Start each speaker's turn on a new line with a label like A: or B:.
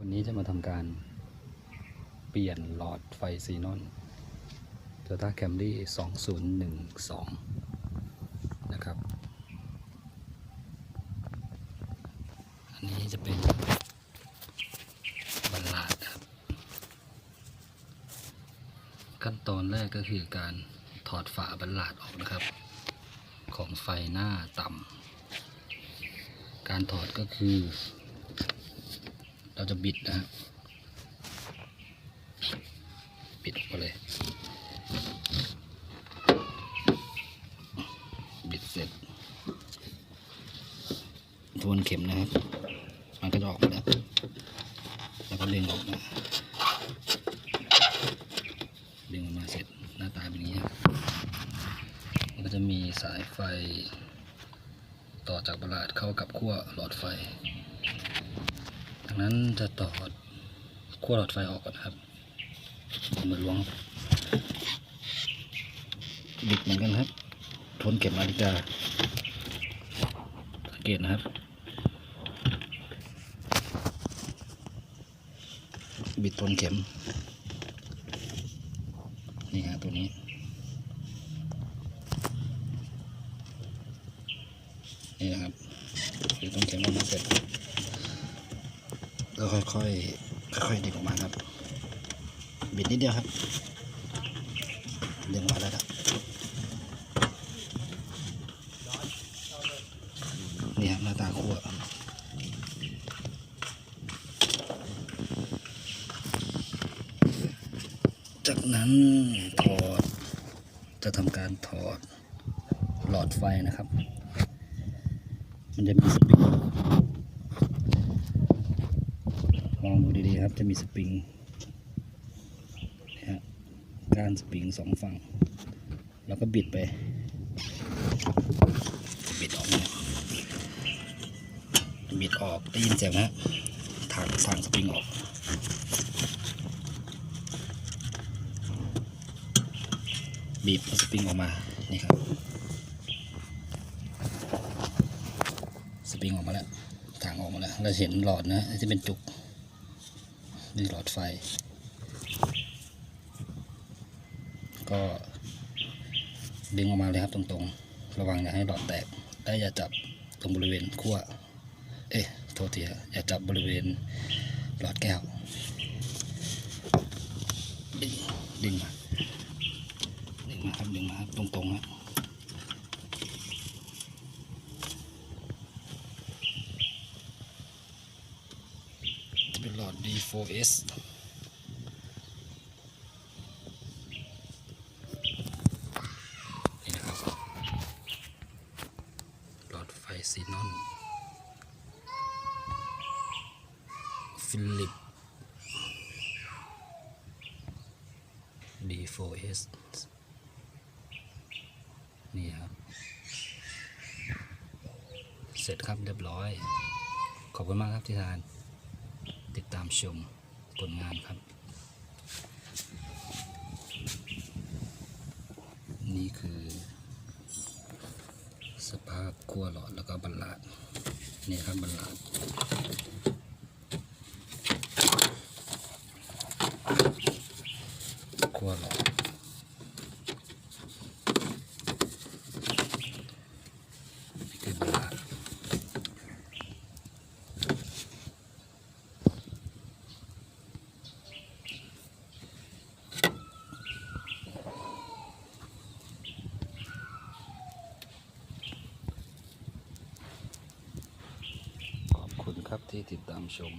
A: วันนี้จะมาทำการเปลี่ยนหลอดไฟซีนอน Toyota Camry 2012 นะครับ อันนี้จะเป็นบัลลาดครับ ขั้นตอนแรกก็คือการถอดฝาบัลลาดออกนะครับ ของไฟหน้าต่ำ การถอดก็คือ เราจะบิดนะฮะบิดออกมาเลย บิดเสร็จทวนเข็มนะครับ มันก็จะออกมาแล้วแล้วก็ดึงออกมาดึงออกมาเสร็จหน้าตาเป็นอย่างนี้ครับมันก็จะมีสายไฟ ต่อจากประหลาดเข้ากับขั้วหลอดไฟ นั้นจะต่อขั้วหลอดไฟออกก่อนครับเอามือล้วงบิดเหมือนกันครับ ทนเก็บนาฬิกาสังเกตนะครับ บิดทนเข็ม นี่ฮะตัวนี้นะครับบิดทนเข็มออกมาเสร็จ ก็ค่อยๆค่อยๆดึงออกมาครับ บิดนิดเดียวครับ ดึงมาแล้วครับ นี่ครับหน้าตาคั่วจากนั้นถอด จะทำการถอดหลอดไฟนะครับ มันจะมีสปริง ลองดูดีๆครับจะมีสปริงนะฮะก้านสปริงสองฝั่ง แล้วก็บิดไป บิดออกบิดออกได้ยินเสียงฮะทางทางสปริงออกบีบสปริงออกมา นี่ครับ สปริงออกมาแล้วทางออกมาแล้ว เราเห็นหลอดนะที่เป็นจุก นี่หลอดไฟ ก็ดึงออกมาเลยครับตรงๆ ระวังอย่าให้หลอดแตก และอย่าจับตรงบริเวณขั้ว เอ๊ะ โทษทีอย่าจับบริเวณหลอดแก้ว ดึง ดึงมา ดึงมาครับ ดึงมาครับ ตรงๆครับ จะเป็นหลอด D4S นี่นะครับ หลอดไฟซีนอนฟิลิป D4S นี่ครับ เสร็จครับเรียบร้อย ขอบคุณมากครับที่ทาน ติดตามชมผลงานครับ นี่คือ สภาพขั้วหลอดแล้วก็บัลลาดนี่ครับบัลลาดขั้วหลอดนี่คือบัลลาด ขอบคุณ ครับที่ติดตามชม